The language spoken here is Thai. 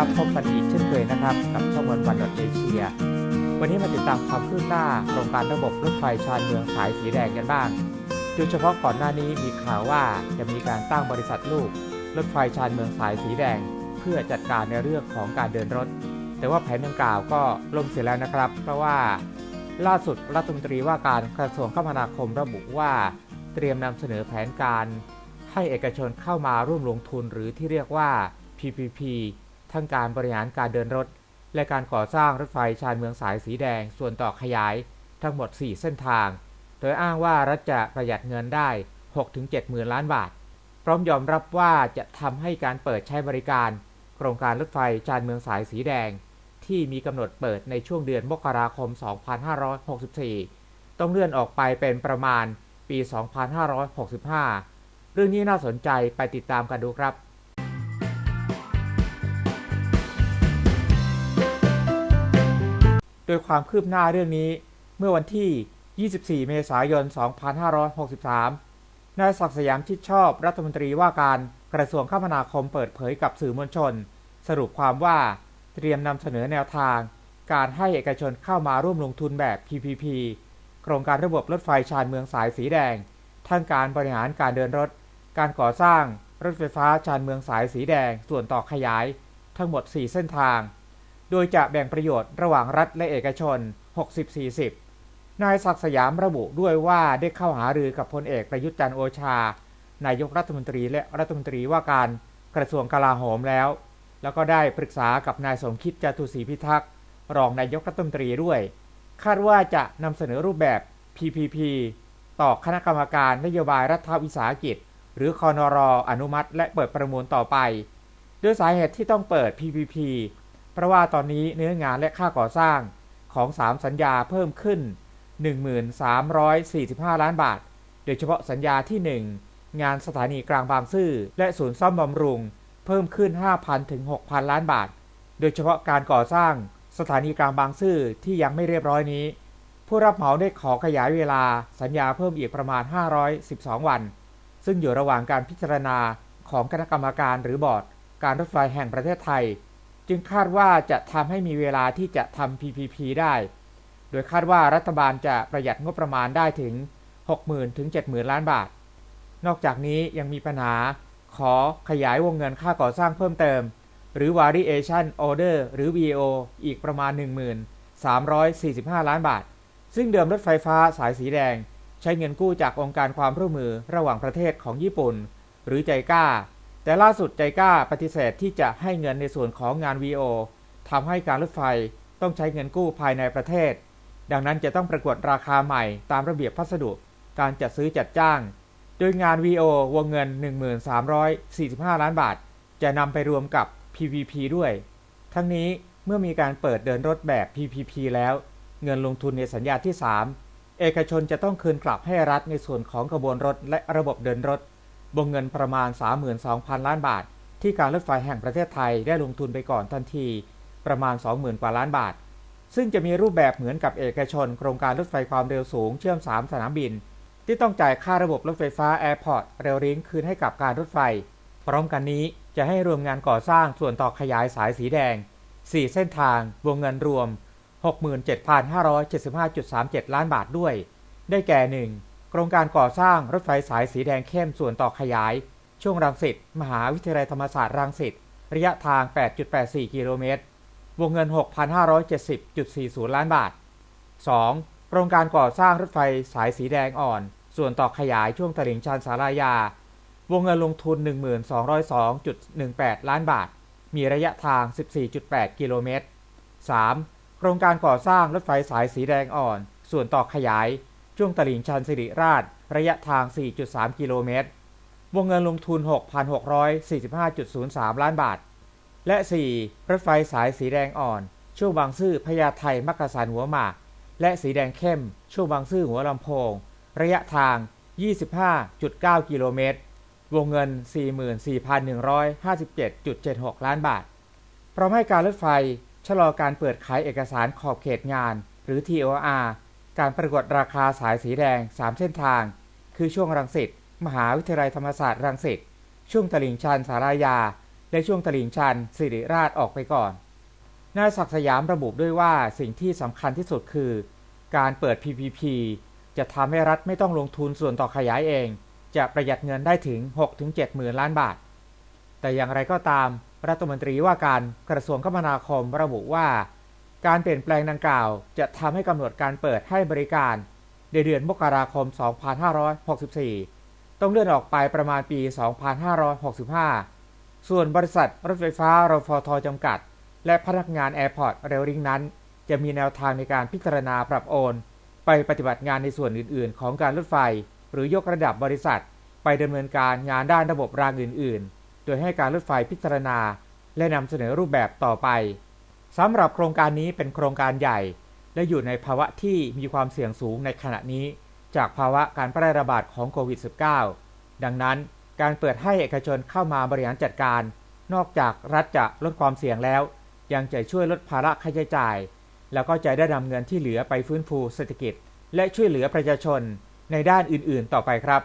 ครับพบกันอีกเช่นเคยนะครับ กับช่องวันวันดอทเอเชียวันนี้มาติดตามความคืบหน้าโครงการระบบรถไฟชานเมืองสายสีแดงกันบ้างโดยเฉพาะก่อนหน้านี้มีข่าวว่าจะมีการตั้งบริษัทลูก รถไฟชานเมืองสายสีแดง เพื่อจัดการในเรื่องของการเดินรถ แต่ว่าแผนดังกล่าวก็ล่มเสียแล้วนะครับ เพราะว่า ล่าสุดรัฐมนตรีว่าการกระทรวงคมนาคมระบุว่า เตรียมนำเสนอแผนการ ให้เอกชนเข้ามาร่วมลงทุนหรือที่เรียกว่า PPP ทั้งการบริหารการเดินรถ และการก่อสร้างรถไฟชานเมืองสายสีแดงส่วนต่อขยายทั้งหมด 4 เส้นทาง โดยอ้างว่ารัฐจะประหยัดเงินได้ 6-7หมื่นล้านบาท พร้อมยอมรับว่าจะทำให้การเปิดใช้บริการ โครงการรถไฟชานเมืองสายสีแดง ที่มีกำหนดเปิดในช่วงเดือนมกราคม 2564 ต้องเลื่อนออกไปเป็นประมาณปี 2565 เรื่องนี้น่าสนใจไปติดตามกันดูครับ โดยความคืบหน้าเรื่องนี้ เมื่อวันที่ 24 เมษายน 2563 นายศักดิ์สยามชิดชอบรัฐมนตรีว่าการกระทรวงคมนาคมเปิดเผยกับสื่อมวลชน สรุปความว่าเตรียมนำเสนอแนวทาง การให้เอกชนเข้ามาร่วมลงทุนแบบ PPP โครงการระบบรถไฟชานเมืองสายสีแดง ทั้งการบริหารการเดินรถ การก่อสร้างรถไฟฟ้าชานเมืองสายสีแดง ส่วนต่อขยาย ทั้งหมด 4 เส้นทาง โดยจะแบ่งประโยชน์ระหว่างรัฐและเอกชน 60-40 นายศักสยามระบุด้วยว่าได้เข้าหารือกับพลเอกประยุทธ์จันโอชา นายกรัฐมนตรีและรัฐมนตรีว่าการกระทรวงกลาโหมแล้ว แล้วก็ได้ปรึกษากับนายสมคิดจตุศรีพิทักษ์รองนายกรัฐมนตรีด้วย คาดว่าจะนำเสนอรูปแบบ PPP ต่อคณะกรรมการนโยบายรัฐวิสาหกิจ หรือคอนรออนุมัติ และเปิดประมูลต่อไป ด้วยสาเหตุที่ต้องเปิด PPP เพราะว่าตอนนี้เนื้องานและค่าก่อสร้างของ 3 สัญญาเพิ่มขึ้น 1345 ล้านบาท โดยเฉพาะสัญญาที่ 1 งานสถานีกลางบางซื่อ และศูนย์ซ่อมบำรุง เพิ่มขึ้น 5,000 ถึง 6,000 ล้านบาท โดยเฉพาะการก่อสร้างสถานีกลางบางซื่อที่ยังไม่เรียบร้อยนี้ ผู้รับเหมาได้ขอขยายเวลาสัญญาเพิ่มอีกประมาณ 512 วัน ซึ่งอยู่ระหว่างการพิจารณาของคณะกรรมการหรือบอร์ด การรถไฟแห่งประเทศไทย จึงคาดว่าจะทำให้มีเวลาที่จะทำ PPP ได้ โดยคาดว่ารัฐบาลจะประหยัดงบประมาณได้ถึง 60,000ถึง70,000 ล้านบาท นอกจากนี้ยังมีปัญหาขอขยายวงเงินค่าก่อสร้างเพิ่มเติม หรือ variation order หรือ VO อีกประมาณ 1345 ล้านบาท ซึ่งเดิมรถไฟฟ้าสายสีแดง ใช้เงินกู้จากองค์การความร่วมมือระหว่างประเทศของญี่ปุ่น หรือใจก้า แต่ล่าสุดใจกล้าปฏิเสธที่จะให้เงินในส่วนของงาน VO ทำให้การรถไฟต้องใช้เงินกู้ภายในประเทศ ดังนั้นจะต้องประกวดราคาใหม่ตามระเบียบพัสดุ การจัดซื้อจัดจ้าง โดยงาน VO วงเงิน 1345 ล้านบาท จะนำไปรวมกับ PPP ด้วย ทั้งนี้เมื่อมีการเปิดเดินรถแบบ PPP แล้ว เงินลงทุนในสัญญาที่ 3 เอกชนจะต้องคืนกลับให้รัฐในส่วนของขบวนรถและระบบเดินรถ วงเงินประมาณ 32,000 ล้านบาท ที่การรถไฟแห่งประเทศไทยได้ลงทุนไปก่อนทันที ประมาณ 20,000 กว่าล้านบาท ซึ่งจะมีรูปแบบเหมือนกับเอกชน โครงการรถไฟความเร็วสูงเชื่อม 3 สนามบิน ที่ต้องจ่ายค่าระบบรถไฟฟ้าแอร์พอร์ตเรลลิงคืนให้กับการรถไฟ พร้อมกันนี้จะให้รวมงานก่อสร้างส่วนต่อขยายสายสีแดง 4 เส้นทาง วงเงินรวม 67,575.37 ล้านบาทด้วย ได้แก่ 1. โครงการก่อสร้างรถไฟสายสีแดงเข้มส่วนต่อขยาย ช่วงรังสิตมหาวิทยาลัยธรรมศาสตร์รังสิตระยะทาง 8.84 กิโลเมตร วงเงิน 6,570.40 ล้านบาท 2. โครงการก่อสร้างรถไฟสายสีแดงอ่อน ส่วนต่อขยายช่วงตลิ่งชันสารายา วงเงินลงทุน 1202.18 ล้านบาท มีระยะทาง 14.8 กิโลเมตร 3. โครงการก่อสร้างรถไฟสายสีแดงอ่อน ส่วนต่อขยาย ช่วงตลิ่งชันสิริราช ระยะทาง 4.3 กิโลเมตร วงเงินลงทุน 6,645.03 ล้านบาท และ 4. รถไฟสายสีแดงอ่อน ช่วงบางซื่อพญาไทมักกะสันหัวหมาก และสีแดงเข้ม ช่วงบางซื่อหัวลำโพง ระยะทาง 25.9 กิโลเมตร วงเงิน 44,157.76 ล้านบาท พร้อมให้การรถไฟชะลอการเปิดขายเอกสารขอบเขตงาน หรือ TOR การประกวดราคาสายสีแดง 3 เส้นทาง คือช่วงรังสิตมหาวิทยาลัยธรรมศาสตร์รังสิตช่วงตลิ่งชันสารายา และช่วงตลิ่งชันสิริราชออกไปก่อนนายศักดิ์สยามระบุด้วยว่าสิ่งที่สำคัญที่สุดคือ การเปิด PPP จะทำให้รัฐไม่ต้องลงทุนส่วนต่อขยายเอง จะประหยัดเงินได้ถึง 6-7หมื่นล้านบาท แต่อย่างไรก็ตาม รัฐมนตรีว่าการกระทรวงคมนาคมระบุว่า การเปลี่ยนแปลงดังกล่าว จะทำให้กำหนดการเปิดให้บริการในเดือนมกราคม 2564 ต้องเลื่อนออกไปประมาณปี 2565 ส่วนบริษัทรถไฟฟ้ารฟทจำกัด และพนักงานแอร์พอร์ตเรลลิงนั้น จะมีแนวทางในการพิจารณาปรับโอน ไปปฏิบัติงานในส่วนอื่น ๆ ของการรถไฟ หรือยกระดับบริษัท ไปดำเนินการงานด้านระบบรางอื่น ๆ โดยให้การรถไฟพิจารณา และนำเสนอรูปแบบต่อไป สำหรับโครงการนี้เป็นโครงการใหญ่ และอยู่ในภาวะที่มีความเสี่ยงสูงในขณะนี้ จากภาวะการแพร่ระบาดของโควิด -19 ดังนั้นการเปิดให้เอกชนเข้ามาบริหารจัดการ นอกจากรัฐจะลดความเสี่ยงแล้ว ยังจะช่วยลดภาระค่าใช้จ่าย แล้วก็จะได้นำเงินที่เหลือไปฟื้นฟูเศรษฐกิจ และช่วยเหลือประชาชนในด้านอื่นๆ ต่อไปครับ